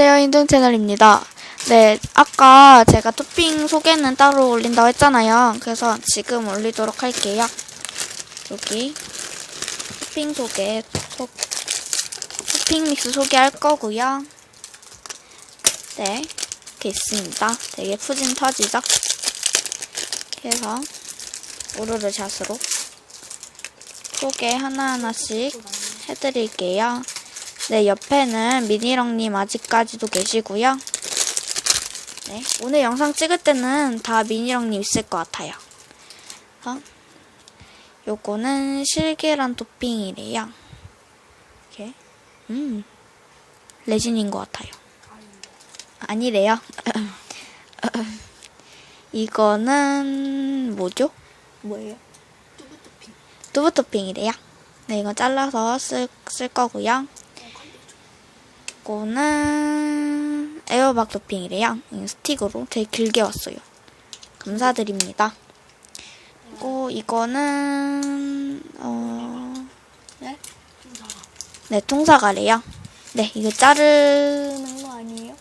안녕하세요, 인둥 채널입니다. 네, 아까 제가 토핑 소개는 따로 올린다고 했잖아요. 그래서 지금 올리도록 할게요. 여기 토핑 소개, 토, 토핑 믹스 소개할 거고요. 네, 이렇게 있습니다. 되게 푸진 터지죠? 그래서 오르르 샷으로 소개 하나하나씩 해드릴게요. 네, 옆에는 미니렁님 아직까지도 계시고요. 네, 오늘 영상 찍을 때는 다 미니렁님 있을 것 같아요. 어? 요거는 실계란 토핑이래요. 이렇게, 음, 레진인 것 같아요. 아니래요. 이거는 뭐죠? 뭐예요? 두부 토핑이래요. 네, 이거 잘라서 쓸, 쓸 거고요. 이거는 에어박 토핑이래요. 이 스틱으로 되게 길게 왔어요. 감사드립니다. 그리고 이거는 어, 네? 네, 통사가래요. 네, 이거 자르는 거 아니에요?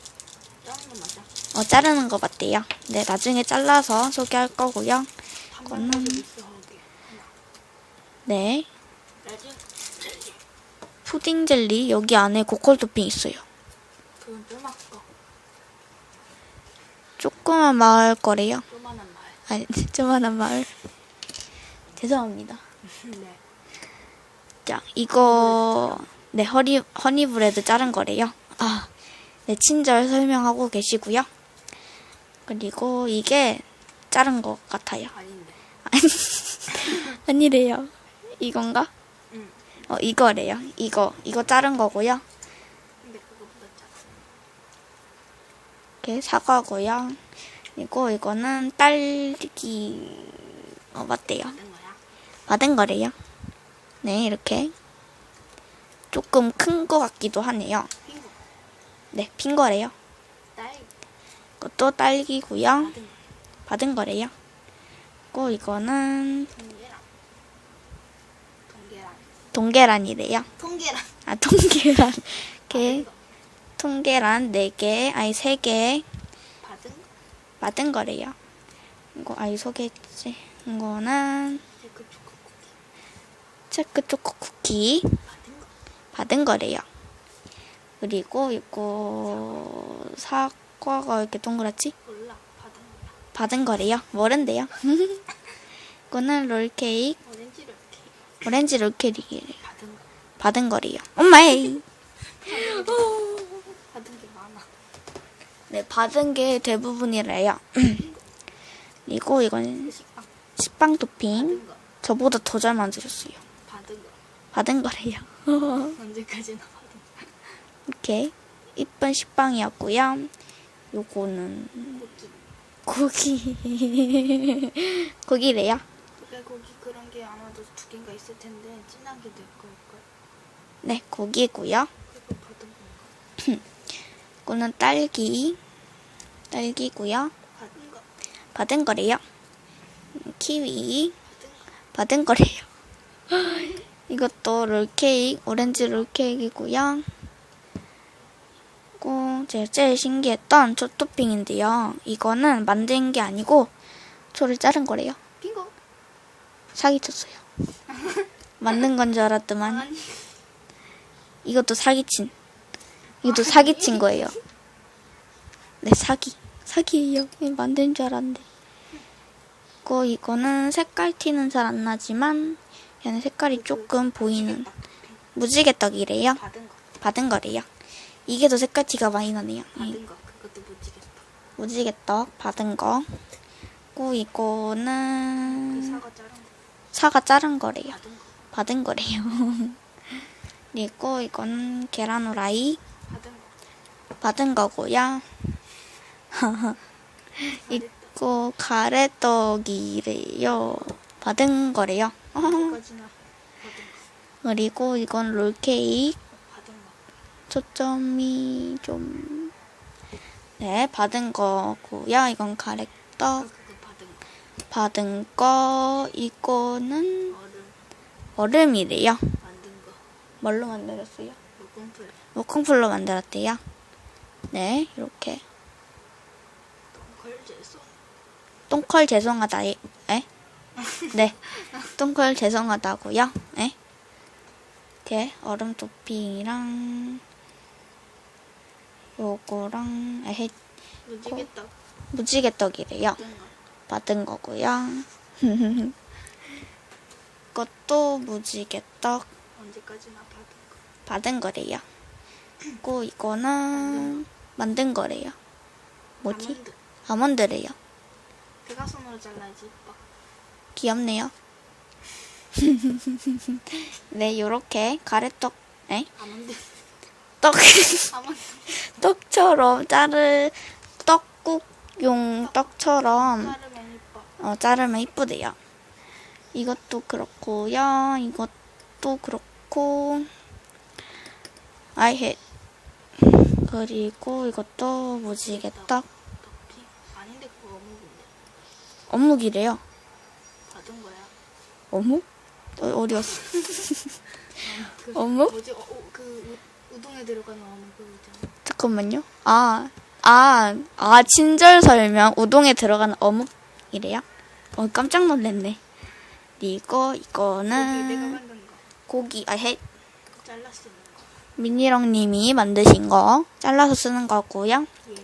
어, 자르는 거 맞대요. 네, 나중에 잘라서 소개할 거고요. 이거는 네, 푸딩 젤리 여기 안에 고퀄 토핑 있어요. 그건 조그만 마을 거래요. 요만한 말. 아니, 조그만한 마을. 죄송합니다. 네. 자, 이거 네 허니 허니 브레드 자른 거래요. 아, 네 친절 설명하고 계시고요. 그리고 이게 자른 것 같아요. 아닌데. 아니래요. 이건가? 응. 어, 이거래요. 이거 이거 자른 거고요. 이렇게 사과고요. 그리고 이거는 딸기 어 맞대요. 받은 거래요. 네, 이렇게 조금 큰 거 같기도 하네요. 네, 핀 거래요. 딸 이것도 딸기고요. 받은 거래요. 그리고 이거는 동계란. 동계란. 동계란이래요. 통계란. 아, 통계란. 거. 통계란 4개, 아니 3개 받은 거. 받은 거래요. 이거 아이 소개했지. 이거는 체크 초코 쿠키. 체크 초코 쿠키 받은 거. 받은 거래요. 그리고 이거 사과가 이렇게 동그랗지? 몰라. 받은 거야. 받은 거래요. 모른대요. 이거는 롤케이크, 오렌지 롤케이크를 받은 거. 받은 거래요. 엄마이. 받은 게 많아. 네, 받은 게 대부분이래요. 그리고 이건 그 식빵. 식빵 거. 저보다 더 잘 만드셨어요. 받은 거. 받은 거래요. 언제까지나 받은 거. 이렇게 이쁜 식빵이었고요. 요거는 고기. 고기. 고기래요. 그래 고기 그런 게 아마도 두 개인가 있을 텐데 진하게 될 걸걸. 네, 고기고요. 이거는 딸기. 딸기고요. 받은 거. 받은 거래요. 키위. 받은 거. 받은 거래요. 이것도 롤케이크, 오렌지 롤케이크이고요. 그리고 제가 제일 신기했던 초 토핑인데요. 이거는 만든 게 아니고 초를 자른 거래요. 사기쳤어요. 만든 건줄 알았더만. 이것도 사기친. 이것도 사기친 거예요. 네, 사기. 사기예요. 이거 만든 줄 알았는데. 그리고 이거는 색깔 티는 잘 안 나지만 얘는 색깔이 조금 보이는 무지개 떡이래요. 받은 거. 거래요. 이게 더 색깔 티가 많이 나네요. 이 받은 거. 그것도 무지겠다. 무지개 떡 받은 거. 그리고 그 이거는 사과 자른 거래요. 받은 거래요. 그리고 이건 계란 후라이 받은 거고요. 있고 가래떡이래요. 받은 거래요. 그리고 이건 롤케이크. 초점이 좀 네, 받은 거고요. 이건 가래떡. 받은 거. 이거는 얼음 얼음 이래요. 만든 거. 뭘로 만들었어요? 무공풀. 모콩풀로 만들었대요. 네, 이렇게. 걸제소. 똥컬 죄송하다. 예? 에? 네. 똥컬 죄송하다고요. 네. 이렇게 얼음 토핑이랑 요거랑 에헤 무지개떡. 무지개 떡이래요. 받은 거고요. 이것도 무지개 떡 언제까지나 받은 거. 받은 거래요. 그리고 이거는 만든 거래요. 뭐지? 아몬드. 아몬드 래요. 대각선으로 잘라야지 이뻐. 귀엽네요. 네, 요렇게 가래떡, 에? 아몬드. 떡. 떡처럼 자를, 떡국용 떡처럼. 어, 자르면 이쁘대요. 이것도 그렇고요. 이것도 그렇고, 아이헤. 그리고 이것도 어묵인데. 어묵이래요. 받은 거야. 어묵? 어, 어디였어? 그 어묵? 뭐지? 어, 어, 그 우, 우동에 들어가는 어묵 그거 있잖아. 잠깐만요. 아, 아, 아, 친절 설명. 우동에 들어가는 어묵 이래요? 어, 깜짝 놀랐네. 내가 이거는. 고기, 아, 해, 잘라 쓰는 거. 미니롱 님이 만드신 거. 잘라서 쓰는 거고요. 예.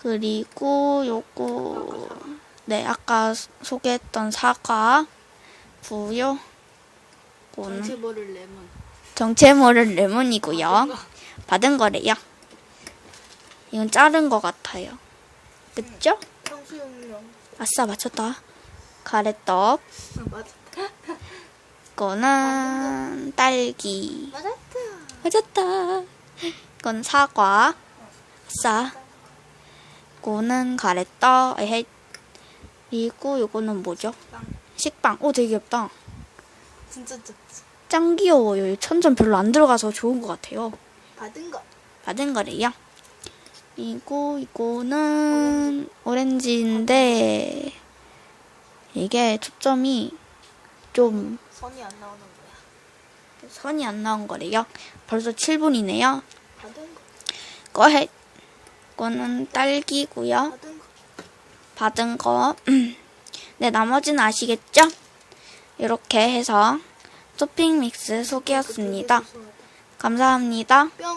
그리고 요거, 네, 아까 소개했던 사과, 부요, 요거는 전체 모를 레몬. 정체 모를 레몬이고요. 받은 거래요. 이건 자른 거 같아요. 그죠? 평수용량. 아싸, 맞췄다. 가래떡. 이거는 딸기. 맞았다. 맞았다. 이건 사과. 아싸. 이거는 가래떡. 에헤. 그리고 이거는 뭐죠? 빵. 식빵. 오, 되게 귀엽다. 진짜 좋지. 짱 귀여워요. 천점 별로 안 들어가서 좋은 것 같아요. 받은 거. 받은 거래요. 그리고 이거는 오렌지인데 이게 초점이 좀 선이 안 나오는 거야. 선이 안 나온 거래요. 벌써 7분이네요. 받은 거. 거해. 이거는 딸기고요. 받은 거. 받은 거. 네, 나머지는 아시겠죠? 이렇게 해서 토핑 믹스 소개였습니다. 되게 소소하다. 감사합니다. 뿅.